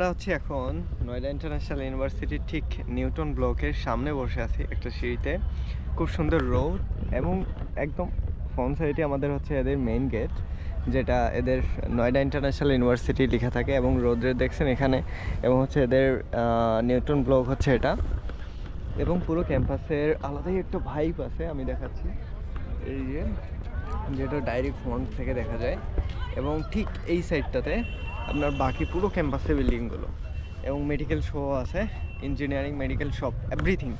আমরা হচ্ছে এখন নয়ডা ইন্টারন্যাশনাল ইউনিভার্সিটির ঠিক নিউটন ব্লকের সামনে বসে আছি একটা সিঁড়িতে। খুব সুন্দর রোড এবং একদম ফ্রন্ট সাইডে আমাদের হচ্ছে এদের মেইন গেট যেটা এদের নয়ডা ইন্টারন্যাশনাল ইউনিভার্সিটি লেখা থাকে এবং রোদ্রে দেখছেন এখানে এবং হচ্ছে এদের নিউটন ব্লক হচ্ছে এটা। এবং পুরো ক্যাম্পাসের আলাদাই একটা ভাইব আছে, আমি দেখাচ্ছি। এই যে, যেটা ডাইরেক্ট ফ্রন্ট থেকে দেখা যায়। এবং ঠিক এই সাইডটাতে আপনার বাকি পুরো ক্যাম্পাসে বিল্ডিংগুলো এবং মেডিকেল শো আছে ইঞ্জিনিয়ারিং মেডিকেল শপ এভরিথিং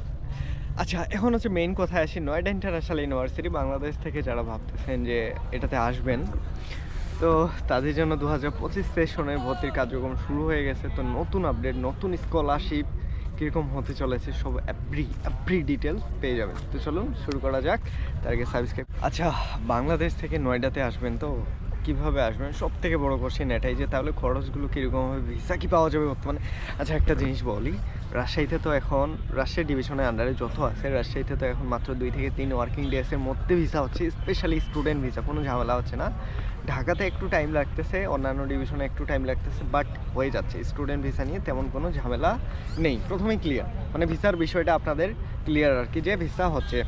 আচ্ছা এখন হচ্ছে মেইন কথায় আসি নয়ডা ইন্টারন্যাশনাল ইউনিভার্সিটি বাংলাদেশ থেকে যারা ভাবতেছেন যে এটাতে আসবেন। তো তাদের জন্য দু হাজার পঁচিশ সেশনের ভর্তির কার্যক্রম শুরু হয়ে গেছে। তো নতুন আপডেট নতুন স্কলারশিপ কীরকম হতে চলেছে, সব এভরি এভরি ডিটেলস পেয়ে যাবেন। তো চলুন, শুরু করা যাক। তার আগে সাবস্ক্রাইব আচ্ছা বাংলাদেশ থেকে নয়ডাতে আসবেন তো? কীভাবে আসবেন সব থেকে বড় কোশ্চেন এটাই যে তাহলে খরচগুলো কীরকম হবে? ভিসা কি পাওয়া যাবে বর্তমানে? আচ্ছা একটা জিনিস বলি। রাজশাহীতে তো এখন, রাজশাহী ডিভিশনের আন্ডারে যত আছে, রাজশাহীতে তো এখন মাত্র দুই থেকে তিন ওয়ার্কিং ডেসের মধ্যে ভিসা হচ্ছে। স্পেশালি স্টুডেন্ট ভিসা কোনো ঝামেলা হচ্ছে না। ঢাকাতে একটু টাইম লাগতেছে, অন্যান্য ডিভিশনে একটু টাইম লাগতেছে বাট হয়ে যাচ্ছে। স্টুডেন্ট ভিসা নিয়ে তেমন কোনো ঝামেলা নেই। প্রথমেই ক্লিয়ার মানে ভিসার বিষয়টা আপনাদের ক্লিয়ার আর কি, যে ভিসা হচ্ছে।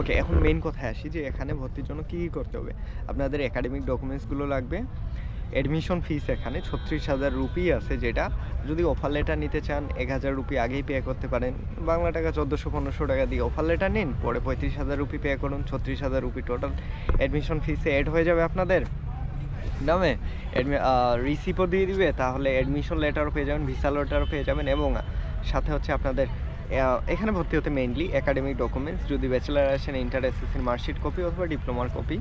ওকে এখন মেইন কথায় আসি যে এখানে ভর্তির জন্য কী কী করতে হবে? আপনাদের একাডেমিক ডকুমেন্টসগুলো লাগবে অ্যাডমিশন ফিস এখানে ছত্রিশ হাজার রুপি আছে যেটা। যদি অফার লেটার নিতে চান, এক হাজার রুপি আগেই পে করতে পারেন। বাংলা টাকা চোদ্দোশো, পনেরোশো টাকা দিয়ে অফার লেটার নিন, পরে পঁয়ত্রিশ হাজার রুপি পে করুন, ছত্রিশ হাজার রুপি টোটাল অ্যাডমিশন ফিসে অ্যাড হয়ে যাবে আপনাদের। নামে রিসিপও দিয়ে দিবে, তাহলে অ্যাডমিশন লেটারও পেয়ে যাবেন ভিসা লেটারও পেয়ে যাবেন, এবং সাথে হচ্ছে আপনাদের এখানে ভর্তি হতে মেইনলি একাডেমিক ডকুমেন্টস যদি ব্যাচেলার আসেন ইন্টার এসএসসির মার্কশিট কপি অথবা ডিপ্লোমার কপি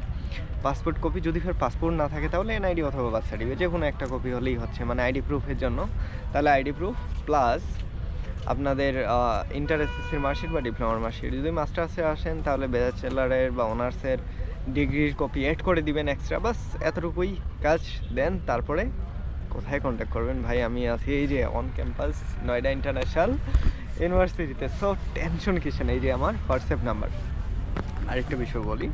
পাসপোর্ট কপি যদি ফের পাসপোর্ট না থাকে তাহলে এনআইডি অথবা বার্থ সার্টিফিকেট যে কোনো একটা কপি হলেই হচ্ছে মানে আইডি প্রুফের জন্য। তাহলে আইডি প্রুফ প্লাস আপনাদের ইন্টার এসএসসির মার্কশিট বা ডিপ্লোমার মার্কশিট যদি মাস্টার্সে আসেন, তাহলে ব্যাচেলারের বা অনার্সের ডিগ্রির কপি অ্যাড করে দিবেন এক্সট্রা বাস এতটুকুই কাজ। দেন তারপরে কোথায় কন্ট্যাক্ট করবেন? ভাই, আমি আছি এই যে অন ক্যাম্পাস নয়ডা ইন্টারন্যাশনাল ইউনিভার্সিটিতে সো টেনশন কিছু নেই যে আমার হোয়াটসঅ্যাপ নাম্বার আরেকটা বিষয় বলি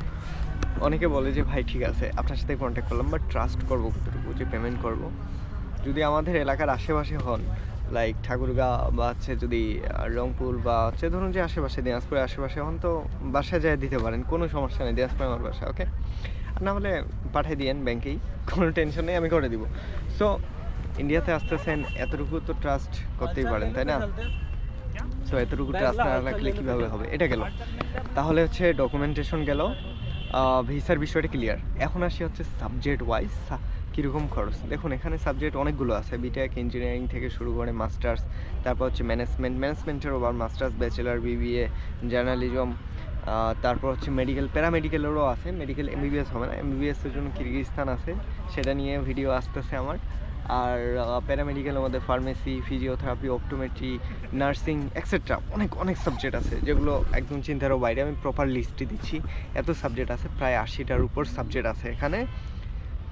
অনেকে বলে যে ভাই ঠিক আছে আপনার সাথে কন্ট্যাক্ট করলাম বা ট্রাস্ট করব কতটুকু যে পেমেন্ট করব? যদি আমাদের এলাকার আশেপাশে হন লাইক ঠাকুরগাঁ বা হচ্ছে যদি রংপুর বা হচ্ছে ধরুন যে আশেপাশে দিনাজপুরের আশেপাশে হন তো বাসায় যায় দিতে পারেন কোনো সমস্যা নেই দিনাজপুরে আমার বাসা ওকে আর না হলে পাঠিয়ে দিয়েন ব্যাংকেই কোনো টেনশন নেই আমি করে দিব। সো ইন্ডিয়াতে আসতেছেন এতটুকু তো ট্রাস্ট করতেই পারেন তাই না? সো এতটুকু না রাখলে কীভাবে হবে? এটা গেল। তাহলে হচ্ছে ডকুমেন্টেশন গেল। ভিসার বিষয়টা ক্লিয়ার এখন আসি হচ্ছে সাবজেক্ট ওয়াইজ কীরকম খরচ? দেখুন এখানে সাবজেক্ট অনেকগুলো আছে। বিটেক ইঞ্জিনিয়ারিং থেকে শুরু করে মাস্টার্স তারপর হচ্ছে ম্যানেজমেন্ট ম্যানেজমেন্টের over masters bachelor BBA journalism তারপর হচ্ছে মেডিকেল প্যারামেডিকেলেরও আছে। মেডিকেল এমবিবিএস হবে না। এমবিবিএসের জন্য কিরগিজস্তান আছে? সেটা নিয়ে ভিডিও আসতেছে আমার। আর প্যারামেডিক্যালের মধ্যে pharmacy physiotherapy optometry nursing etcetera অনেক অনেক সাবজেক্ট আছে যেগুলো একদম চিন্তারও বাইরে। আমি প্রপার লিস্টে দিচ্ছি। এত সাবজেক্ট আছে, প্রায় আশিটার উপর সাবজেক্ট আছে এখানে।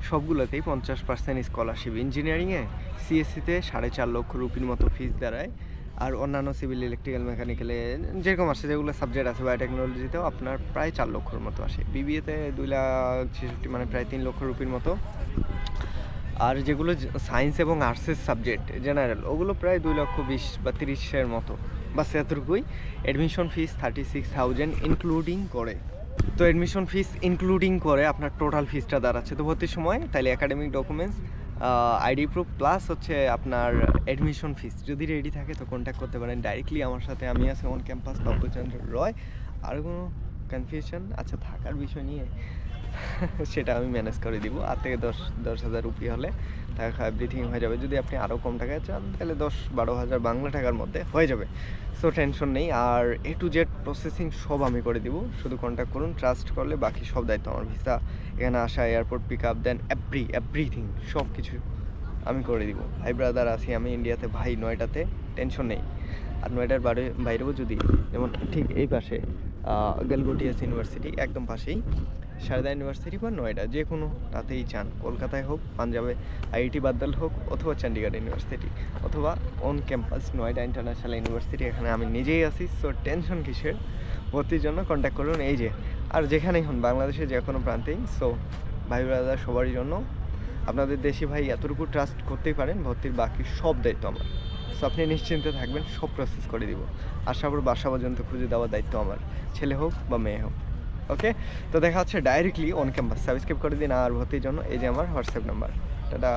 সবগুলোতেই পঞ্চাশ পার্সেন্ট স্কলারশিপ ইঞ্জিনিয়ারিংয়ে সিএসসিতে সাড়ে চার লক্ষ রুপির মতো ফিস দাঁড়ায়। আর অন্যান্য সিভিল ইলেকট্রিক্যাল মেকানিক্যালে যেরকম আসে, যেগুলো সাবজেক্ট আছে বায়োটেকনোলজিতেও আপনার প্রায় চার লক্ষর মতো আসে। বিবিএতে দুই লাখ ছেষট্টি মানে প্রায় তিন লক্ষ রুপির মতো। আর যেগুলো সায়েন্স এবং আর্টসের সাবজেক্ট জেনারেল ওগুলো প্রায় দুই লক্ষ বিশ বা তিরিশের মতো। বাস এতটুকুই। Admission fees thirty six thousand including করে। তো অ্যাডমিশন ফিস ইনক্লুডিং করে আপনার টোটাল ফিসটা দাঁড়াচ্ছে। তো ভর্তির সময় তাহলে academic documents ID proof plus হচ্ছে আপনার অ্যাডমিশন ফিস যদি রেডি থাকে তো কন্ট্যাক্ট করতে পারেন। ডাইরেক্টলি আমার সাথে আমি আছি অন ক্যাম্পাস নব্যচন্দ্র রয়। আর কোনো কনফিউশন আচ্ছা থাকার বিষয় নিয়ে সেটা আমি ম্যানেজ করে দিব। আর থেকে দশ দশ হাজার রুপি হলে টাকা এভরিথিং হয়ে যাবে। যদি আপনি আরও কম টাকায় চান, তাহলে দশ, বারো হাজার বাংলা টাকার মধ্যে হয়ে যাবে। সো টেনশন নেই। আর এ টু জেড প্রসেসিং সব আমি করে দিব। শুধু কন্ট্যাক্ট করুন ট্রাস্ট করলে বাকি সব দায়িত্ব আমার ভিসা এখানে আসা airport pick up then every everything সব কিছু আমি করে দিব। ভাই ব্রাদার আছি আমি ইন্ডিয়াতে ভাই, নয়টাতে টেনশন নেই। আর নয়টার বাইরে বাইরেও যদি যেমন ঠিক এই পাশে গেলগোটিয়াস ইউনিভার্সিটি, একদম পাশেই। সারদা ইউনিভার্সিটি বা নয়ডা, যে কোনো তাতেই চান। কলকাতায় হোক, পাঞ্জাবে, আইআইটি বাদ্দাল হোক, অথবা চণ্ডীগড় ইউনিভার্সিটি, অথবা on campus Noida international university, এখানে আমি নিজেই আছি সো টেনশন কিসের? ভর্তির জন্য কন্ট্যাক্ট করুন, এই যে। আর যেখানেই হন, বাংলাদেশের যে কোনো প্রান্তেই সো ভাই ব্রাদার সবারই জন্য। আপনাদের দেশি ভাই এতটুকু ট্রাস্ট করতেই পারেন, ভর্তির বাকি সব দায়িত্ব আমার। সো আপনি নিশ্চিন্তে থাকবেন, সব প্রসেস করে দিব। আশা করব বাসা পর্যন্ত খুঁজে দেওয়ার দায়িত্ব আমার। ছেলে হোক বা মেয়ে হোক। ওকে তো দেখা হচ্ছে ডাইরেক্টলি অন ক্যাম্পাস সাবস্ক্রাইব করে দিন আর ভর্তির জন্য। এই যে আমার হোয়াটসঅ্যাপ নাম্বার টাটা!